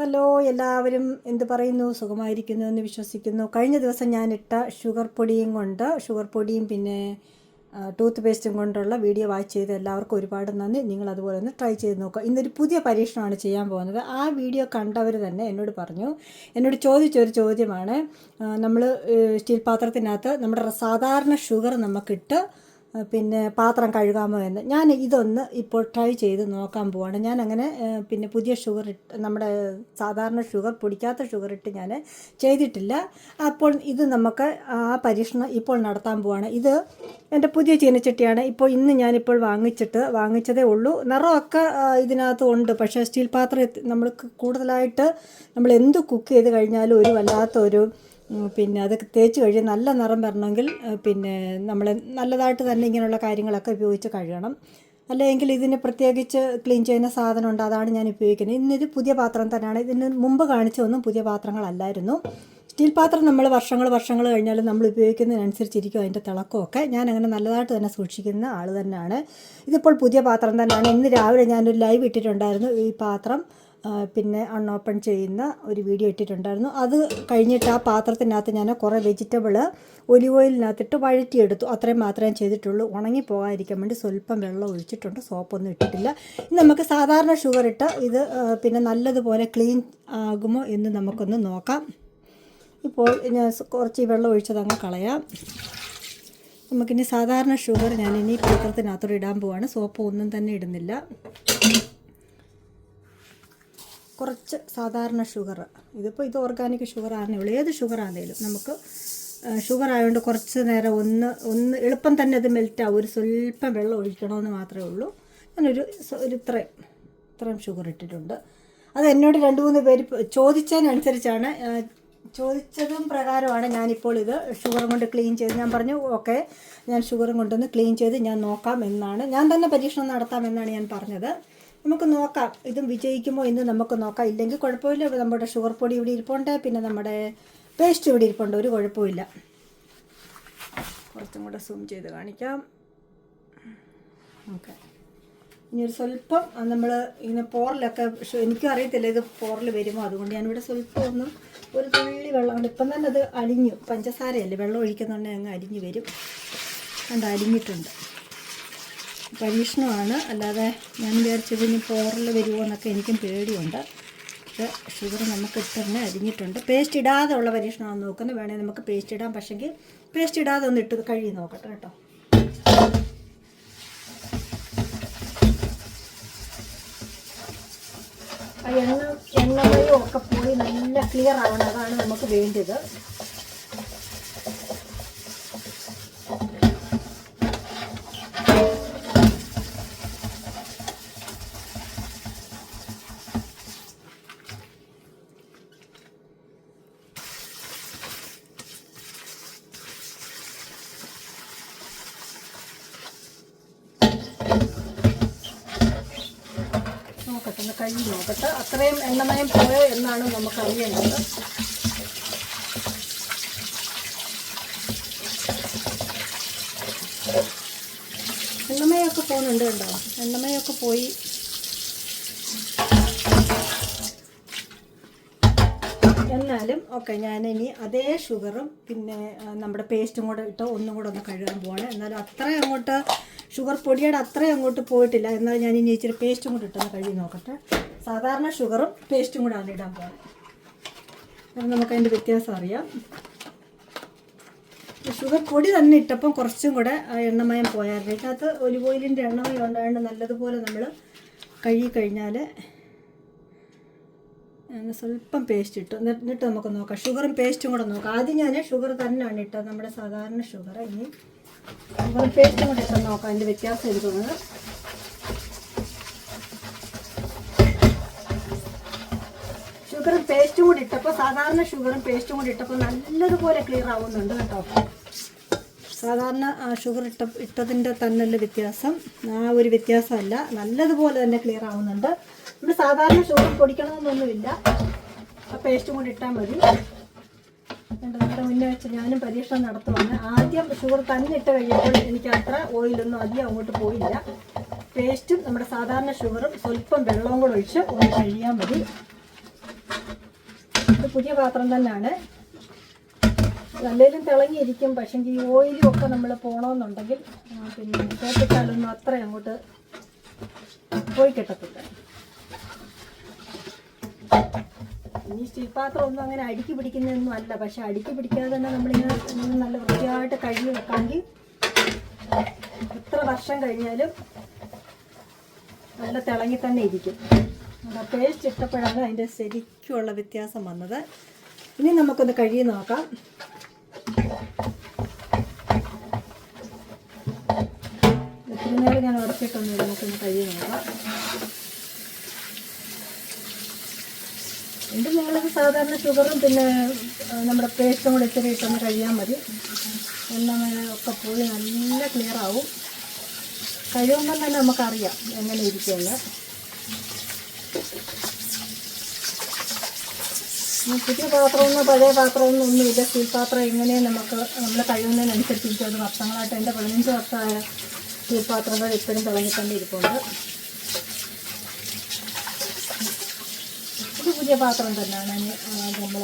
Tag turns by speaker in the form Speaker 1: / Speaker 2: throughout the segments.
Speaker 1: Hello എല്ലാവരും എന്ത് പറയുന്നു? സുഖമായിരിക്കുന്നു എന്ന് വിശ്വസിക്കുന്നു. കഴിഞ്ഞ ദിവസം ഞാൻ ഇട്ട ഷുഗർ പൊടിയും കൊണ്ട് ഷുഗർ പൊടിയും പിന്നെ ടൂത്ത് പേസ്റ്റും കൊണ്ടുള്ള വീഡിയോ വാച്ച് ചെയ്ത എല്ലാവർക്കും ഒരുപാട് നന്ദി. നിങ്ങൾ അതുപോലെ ഒന്ന് ട്രൈ ചെയ്ത് നോക്കുക. ഇന്നൊരു പുതിയ പരീക്ഷണമാണ് ചെയ്യാൻ പോകുന്നത്. ആ വീഡിയോ കണ്ടവർ തന്നെ എന്നോട് പറഞ്ഞു. എന്നോട് ചോദിച്ചൊരു ചോദ്യമാണ് നമ്മൾ സ്റ്റീൽ പാത്രത്തിനകത്ത് നമ്മുടെ സാധാരണ ഷുഗർ നമുക്കിട്ട് പിന്നെ പാത്രം കഴുകാമോ എന്ന്. ഞാൻ ഇതൊന്ന് ഇപ്പോൾ ട്രൈ ചെയ്ത് നോക്കാൻ പോവാണ്. ഞാൻ അങ്ങനെ പിന്നെ പുതിയ ഷുഗർ ഇട്ട് നമ്മുടെ സാധാരണ ഷുഗർ പൊടിക്കാത്ത ഷുഗർ ഇട്ട് ഞാൻ ചെയ്തിട്ടില്ല. അപ്പോൾ ഇത് നമുക്ക് ആ പരീക്ഷണം ഇപ്പോൾ നടത്താൻ പോവാണ്. ഇത് എന്റെ പുതിയ ചീനച്ചട്ടിയാണ്. ഇപ്പോൾ ഇന്ന് ഞാനിപ്പോൾ വാങ്ങിച്ചിട്ട് വാങ്ങിച്ചതേ ഉള്ളൂ. നിറമൊക്കെ ഇതിനകത്ത് ഉണ്ട്. പക്ഷേ സ്റ്റീൽ പാത്രം നമ്മൾക്ക് കൂടുതലായിട്ട് നമ്മൾ എന്ത് കുക്ക് ചെയ്ത് കഴിഞ്ഞാലും ഒരു വല്ലാത്ത ഒരു ഉം, പിന്നെ അത് തേച്ച് കഴിഞ്ഞ് നല്ല നിറം വരണമെങ്കിൽ പിന്നെ നമ്മൾ നല്ലതായിട്ട് തന്നെ ഇങ്ങനെയുള്ള കാര്യങ്ങളൊക്കെ ഉപയോഗിച്ച് കഴുകണം. അല്ലെങ്കിൽ ഇതിന് പ്രത്യേകിച്ച് ക്ലീൻ ചെയ്യുന്ന സാധനം ഉണ്ട് അതാണ് ഞാൻ ഉപയോഗിക്കുന്നത്. ഇന്നൊരു പുതിയ പാത്രം തന്നെയാണ്. ഇതിന് മുമ്പ് കാണിച്ചതൊന്നും പുതിയ പാത്രങ്ങളല്ലായിരുന്നു. സ്റ്റീൽ പാത്രം നമ്മൾ വർഷങ്ങൾ വർഷങ്ങൾ കഴിഞ്ഞാലും നമ്മൾ ഉപയോഗിക്കുന്നതിനനുസരിച്ചിരിക്കും അതിന്റെ തിളക്കമൊക്കെ. ഞാൻ അങ്ങനെ നല്ലതായിട്ട് തന്നെ സൂക്ഷിക്കുന്ന ആൾ തന്നെയാണ്. ഇതിപ്പോൾ പുതിയ പാത്രം തന്നെയാണ്. ഇന്ന് രാവിലെ ഞാനൊരു ലൈവ് ഇട്ടിട്ടുണ്ടായിരുന്നു ഈ പാത്രം. പിന്നെ അൺഓപ്പൺ ചെയ്യുന്ന ഒരു വീഡിയോ ഇട്ടിട്ടുണ്ടായിരുന്നു. അത് കഴിഞ്ഞിട്ട് ആ പാത്രത്തിനകത്ത് ഞാൻ കുറേ വെജിറ്റബിൾ ഒലിവ് ഓയിലിനകത്തിട്ട് വഴറ്റിയെടുത്തു. അത്രയും മാത്രമേ ചെയ്തിട്ടുള്ളൂ. ഉണങ്ങി പോകാതിരിക്കാൻ വേണ്ടി സ്വല്പം വെള്ളം ഒഴിച്ചിട്ടുണ്ട്. സോപ്പൊന്നും ഇട്ടിട്ടില്ല. നമുക്ക് സാധാരണ ഷുഗർ ഇട്ട് ഇത് പിന്നെ നല്ലതുപോലെ ക്ലീൻ ആകുമോ എന്ന് നമുക്കൊന്ന് നോക്കാം. ഇപ്പോൾ ഞാൻ കുറച്ച് വെള്ളം ഒഴിച്ചത് അങ്ങ് കളയാം. നമുക്കിനി സാധാരണ ഷുഗർ ഞാനിനി പാത്രത്തിനകത്തോട് ഇടാൻ പോവാണ്. സോപ്പ് ഒന്നും തന്നെ ഇടുന്നില്ല. കുറച്ച് സാധാരണ ഷുഗർ. ഇതിപ്പോൾ ഇത് ഓർഗാനിക് ഷുഗർ ആണെന്നേ ഉള്ളൂ ഏത് ഷുഗർ ആണെങ്കിലും നമുക്ക് ഷുഗർ ആയതുകൊണ്ട് കുറച്ച് നേരം ഒന്ന് ഒന്ന് എളുപ്പം തന്നെ അത് മെൽറ്റ് ആവും ഒരു സ്വല്പം വെള്ളം ഒഴിക്കണമെന്ന് മാത്രമേ ഉള്ളൂ. ഞാനൊരു ഒരു ഇത്രയും ഇത്രയും ഷുഗർ ഇട്ടിട്ടുണ്ട്. അത് എന്നോട് രണ്ട് മൂന്ന് പേര് ചോദിച്ചതിനനുസരിച്ചാണ് ചോദിച്ചതും പ്രകാരമാണ് ഞാനിപ്പോൾ ഇത് ഷുഗർ കൊണ്ട് ക്ലീൻ ചെയ്ത് ഞാൻ പറഞ്ഞു ഓക്കെ ഞാൻ ഷുഗറും കൊണ്ടൊന്ന് ക്ലീൻ ചെയ്ത് ഞാൻ നോക്കാം എന്നാണ്. ഞാൻ തന്നെ പരീക്ഷണം നടത്താം എന്നാണ് ഞാൻ പറഞ്ഞത്. നമുക്ക് നോക്കാം. ഇതും വിജയിക്കുമോ എന്ന് നമുക്ക് നോക്കാം. ഇല്ലെങ്കിൽ കുഴപ്പമില്ല. നമ്മുടെ ഷുഗർ പൊടി ഇവിടെ ഇരിപ്പുണ്ട്. പിന്നെ നമ്മുടെ പേസ്റ്റ് ഇവിടെ ഇരിപ്പുണ്ട്. ഒരു കുഴപ്പമില്ല കുറച്ചും കൂടെ സൂം ചെയ്ത് കാണിക്കാം. ഓക്കെ. ഇനി ഒരു സ്വല്പം നമ്മൾ ഇങ്ങനെ പോറലൊക്കെ എനിക്കും അറിയത്തില്ല ഇത് പോറിൽ വരുമോ. അതുകൊണ്ട് ഞാനിവിടെ സ്വല്പം ഒന്ന് ഒരു തുള്ളി വെള്ളം കൊണ്ട് ഇപ്പം തന്നെ അത് അലിഞ്ഞു. പഞ്ചസാരയല്ലേ? വെള്ളം ഒഴിക്കുന്നുണ്ടെങ്കിൽ അങ്ങ് അലിഞ്ഞു വരും. കണ്ട്? അലിഞ്ഞിട്ടുണ്ട്. പരീക്ഷണമാണ്. അല്ലാതെ ഞാൻ വിചാരിച്ചത് ഇനി പോറിൽ വരുമോ എന്നൊക്കെ എനിക്കും പേടിയുണ്ട്. പക്ഷേ ഷുഗർ നമുക്ക് തന്നെ അരിഞ്ഞിട്ടുണ്ട്. പേസ്റ്റ് ഇടാതെ ഉള്ള പരീക്ഷണമാണ് നോക്കുന്നത് വേണമെങ്കിൽ നമുക്ക് പേസ്റ്റ് ഇടാം. പക്ഷെങ്കിൽ പേസ്റ്റ് ഇടാതെ ഒന്ന് ഇട്ട് കഴുകി നോക്കട്ടെ കേട്ടോ. എണ്ണ എണ്ണമയോ ഒക്കെ പോയി നല്ല ക്ലിയർ ആവണം അതാണ് നമുക്ക് വേണ്ടത് നോക്കട്ടെ ഒന്ന് കഴുകി നോക്കട്ടെ അത്രയും എണ്ണമയം പോയോ എന്നാണ് നമുക്ക് അറിയേണ്ടത് എണ്ണമയൊക്കെ പോകുന്നുണ്ട് കേട്ടോ എണ്ണമയൊക്കെ പോയി. എന്നാലും ഓക്കെ ഞാനിനി അതേ ഷുഗറും പിന്നെ നമ്മുടെ പേസ്റ്റും കൂടെ ഇട്ട് ഒന്നും കൂടെ ഒന്ന് കഴുകാൻ പോവാണ്. എന്നാലും അത്ര അങ്ങോട്ട് ഷുഗർ പൊടിയുടെ അത്രയും അങ്ങോട്ട് പോയിട്ടില്ല. എന്നാൽ ഞാൻ ഇനി ഇച്ചിരി പേസ്റ്റും കൂടെ ഇട്ടൊന്ന് കഴുകി നോക്കട്ടെ. സാധാരണ ഷുഗറും പേസ്റ്റും കൂടെ ഇടാൻ പോകുന്നത് അപ്പം നമുക്ക് അതിന്റെ വ്യത്യാസം അറിയാം. ഷുഗർ പൊടി തന്നെ ഇട്ടപ്പം കുറച്ചും കൂടെ ആ എണ്ണമയം പോയായിരുന്നു. ഇതിനകത്ത് ഒലിവ് ഓയിലിന്റെ എണ്ണമയം ഉണ്ടായതുകൊണ്ട് നല്ലതുപോലെ നമ്മൾ കഴുകി കഴിഞ്ഞാൽ സ്വല്പം പേസ്റ്റ് ഇട്ടു. എന്നിട്ട് നമുക്ക് നോക്കാം. ഷുഗറും പേസ്റ്റും കൂടെ നോക്കാം. ആദ്യം ഞാൻ ഷുഗർ തന്നെയാണ് ഇട്ടത്. നമ്മുടെ സാധാരണ ഷുഗർ ഇനി ഷുഗറും പേസ്റ്റും കൂടി ഇട്ട് നോക്കാം. അതിന്റെ വ്യത്യാസം എടുക്കുന്നത് ഷുഗറും പേസ്റ്റും കൂടി ഇട്ടപ്പോൾ സാധാരണ ഷുഗറും പേസ്റ്റും കൂടി ഇട്ടപ്പോൾ നല്ലതുപോലെ ക്ലിയർ ആവുന്നുണ്ട് കേട്ടോ. സാധാരണ ഷുഗർ ഇട്ട ഇട്ടതിന്റെ തന്നെയുള്ള വ്യത്യാസം. ആ ഒരു വ്യത്യാസമല്ല. നല്ലതുപോലെ തന്നെ ക്ലിയർ ആവുന്നുണ്ട്. നമ്മൾ സാധാരണ ഷുഗർ പൊടിക്കണമെന്നൊന്നുമില്ല. പേസ്റ്റും കൂടി ഇട്ടാൽ മതി. നമ്മുടെ മുന്നേ വെച്ച് ഞാനും പരീക്ഷണം നടത്തുവാണ്. ആദ്യം ഷുഗർ തന്നിട്ട് കഴിഞ്ഞപ്പോൾ എനിക്ക് അത്ര ഓയിലൊന്നും അധികം അങ്ങോട്ട് പോയില്ല. പേസ്റ്റും നമ്മുടെ സാധാരണ ഷുഗറും സ്വല്പം വെള്ളവും കൂടെ ഒഴിച്ച് ഒന്ന് കഴിയാൻ മതി. പുതിയ പാത്രം തന്നെയാണ്. നല്ലതിലും തിളങ്ങിയിരിക്കും. പക്ഷേ ഈ ഓയിലും ഒക്കെ നമ്മൾ പോകണമെന്നുണ്ടെങ്കിൽ പിന്നെ കേട്ടിട്ടാലൊന്നും അത്ര അങ്ങോട്ട് പോയി കിട്ടത്തില്ല. ഇനി സ്റ്റീൽ പാത്രം ഒന്നും അങ്ങനെ അടുക്കി പിടിക്കുന്നതൊന്നും അല്ല. പക്ഷെ അടുക്കി പിടിക്കാതെ തന്നെ നമ്മളിങ്ങനെ നല്ല വൃത്തിയായിട്ട് കഴുകി വെക്കാമെങ്കിൽ എത്ര വർഷം കഴിഞ്ഞാലും നല്ല തിളങ്ങി തന്നെ ഇരിക്കും. അപ്പോൾ പേസ്റ്റ് ഇഷ്ടപ്പെടാതെ അതിന്റെ ശരിക്കുള്ള വ്യത്യാസം വന്നത്. ഇനി നമുക്കൊന്ന് കഴുകി നോക്കാം. ഒത്തിരി നേരം ഞാൻ ഉടച്ചിട്ടൊന്നുമില്ല നമുക്കൊന്ന് കഴുകി നോക്കാം. എന്റെ മോളത് സാധാരണ ഷുഗറും പിന്നെ നമ്മുടെ പേസ്റ്റും കൂടെ ഇച്ചിരി ഇട്ടൊന്ന് കഴിയാൻ മതി. എല്ലാം ഒക്കെ പോയി നല്ല ക്ലിയർ ആവും. കഴിയുമ്പം തന്നെ നമുക്കറിയാം എങ്ങനെ ഇരിക്കുമെന്ന്. ഇനി പുതിയ പാത്രമൊന്നും പഴയ പാത്രമൊന്നും ഒന്നുമില്ല സ്റ്റീൽ പാത്രം എങ്ങനെ നമുക്ക് നമ്മൾ കഴിയുന്നതിനനുസരിച്ചിരിക്കും അത് വർഷങ്ങളായിട്ട് എന്റെ പതിനഞ്ച് വർഷമായ സ്റ്റീൽ പാത്രങ്ങൾ ഇപ്പോഴും തിളങ്ങി ഇത് പുതിയ പാത്രം തന്നെയാണ് നമ്മൾ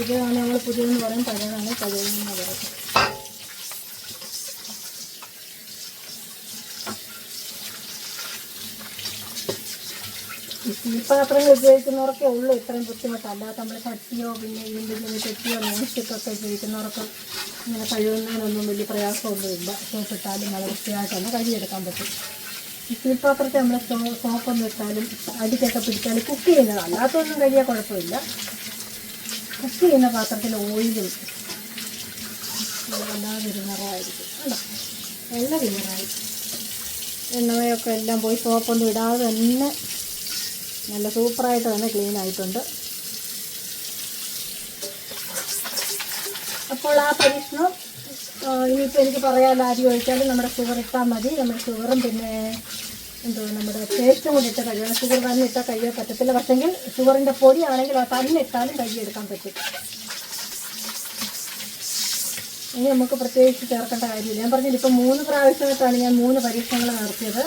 Speaker 1: ഇതാണ് നമ്മൾ പുതിയതെന്ന് പറയും പഴയതാണ് പഴയതെന്ന് ഈ പാത്രം പാത്രങ്ങൾ ഉപയോഗിക്കുന്നവർക്കേ ഉള്ളൂ ഇത്രയും ബുദ്ധിമുട്ട്. അല്ലാതെ നമ്മൾ ചട്ടിയോ പിന്നെ ഇതിന്റെ ചെട്ടിയോ നോൺസ്റ്റിക്കൊക്കെ ഉപയോഗിക്കുന്നവർക്ക് ഇങ്ങനെ കഴുകുന്നതിനൊന്നും വലിയ പ്രയാസമൊന്നുമില്ല. സോപ്പിട്ടാലും നല്ല വൃത്തിയായിട്ട് തന്നെ കഴുകിയെടുക്കാൻ പറ്റും. സ്റ്റീൽ പാത്രത്തെ നമ്മൾ സോപ്പ് ഒന്ന് ഇട്ടാലും അടിക്കൊക്കെ പിടിച്ചാലും കുക്ക് ചെയ്യുന്നതാണ്. അല്ലാത്തൊന്നും കഴിയാൻ കുഴപ്പമില്ല. കുക്ക് ചെയ്യുന്ന പാത്രത്തിൽ ഓയിലും വല്ലാതെ ഒരു നിറമായിരിക്കും കണ്ടോ? നല്ല വിനിറായി എണ്ണമയൊക്കെ എല്ലാം പോയി സോപ്പൊന്നും ഇടാതെ തന്നെ നല്ല സൂപ്പറായിട്ട് തന്നെ ക്ലീൻ ആയിട്ടുണ്ട്. അപ്പോൾ ആ പരീക്ഷണം ഇനിയിപ്പോൾ എനിക്ക് പറയാമല്ലോ ആദ്യം ഒഴിച്ചാലും നമ്മുടെ ഷുഗർ ഇട്ടാൽ മതി. നമ്മുടെ ഷുഗറും പിന്നെ എന്തോ നമ്മുടെ പേസ്റ്റ് കൂടി ഇട്ട കഴിയണം ഷുഗർ തന്നെ ഇട്ടാൽ കഴിയാൻ പറ്റത്തില്ല. പക്ഷെങ്കിൽ ഷുഗറിന്റെ പൊടിയാണെങ്കിൽ അത് തന്നെ ഇട്ടാലും കഴുകിയെടുക്കാൻ പറ്റും. ഇനി നമുക്ക് പ്രത്യേകിച്ച് ചേർക്കേണ്ട കാര്യമില്ല. ഞാൻ പറഞ്ഞില്ല ഇപ്പം മൂന്ന് പ്രാവശ്യമായിട്ടാണ് ഞാൻ മൂന്ന് പരീക്ഷണങ്ങൾ നടത്തിയത്.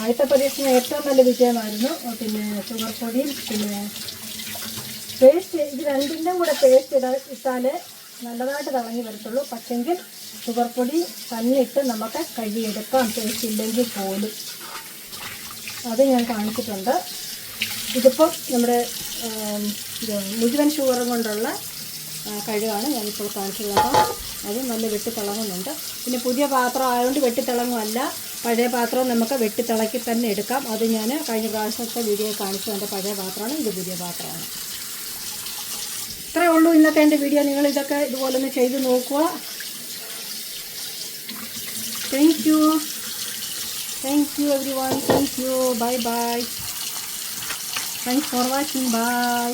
Speaker 1: ആദ്യത്തെ പരീക്ഷണം ഏറ്റവും നല്ല വിജയമായിരുന്നു. പിന്നെ ഷുഗർ പൊടിയും പിന്നെ പേസ്റ്റ് ഇത് രണ്ടിന്റെയും കൂടെ പേസ്റ്റ് ഇട ഇട്ടാലേ നല്ലതായിട്ട് തിളങ്ങി വരത്തുള്ളൂ. പക്ഷെങ്കിൽ ഷുഗർ പൊടി തന്നിട്ട് നമുക്ക് കഴുകിയെടുക്കാം. ഇല്ലെങ്കിൽ പോലും. അത് ഞാൻ കാണിച്ചിട്ടുണ്ട്. ഇതിപ്പം നമ്മുടെ മുഴുവൻ ഷുഗറും കൊണ്ടുള്ള കഴിവാണ് ഞാനിപ്പോൾ കാണിച്ചിട്ടുള്ളത്. അത് നല്ല വെട്ടിത്തിളങ്ങുന്നുണ്ട് പിന്നെ പുതിയ പാത്രം ആയതുകൊണ്ട് വെട്ടിത്തിളങ്ങുമല്ല പഴയ പാത്രം നമുക്ക് വെട്ടിത്തിളക്കി തന്നെ എടുക്കാം. അത് ഞാൻ കഴിഞ്ഞ പ്രാവശ്യത്തെ വീഡിയോ കാണിച്ചു പഴയ പാത്രമാണ് ഇത് പുതിയ പാത്രമാണ്. ഇത്രയേ ഉള്ളൂ ഇന്നത്തെ എന്റെ വീഡിയോ നിങ്ങൾ ഇതൊക്കെ ഇതുപോലെ ഒന്ന് ചെയ്ത് നോക്കുക. Thank you thank you everyone thank you bye bye thanks for watching bye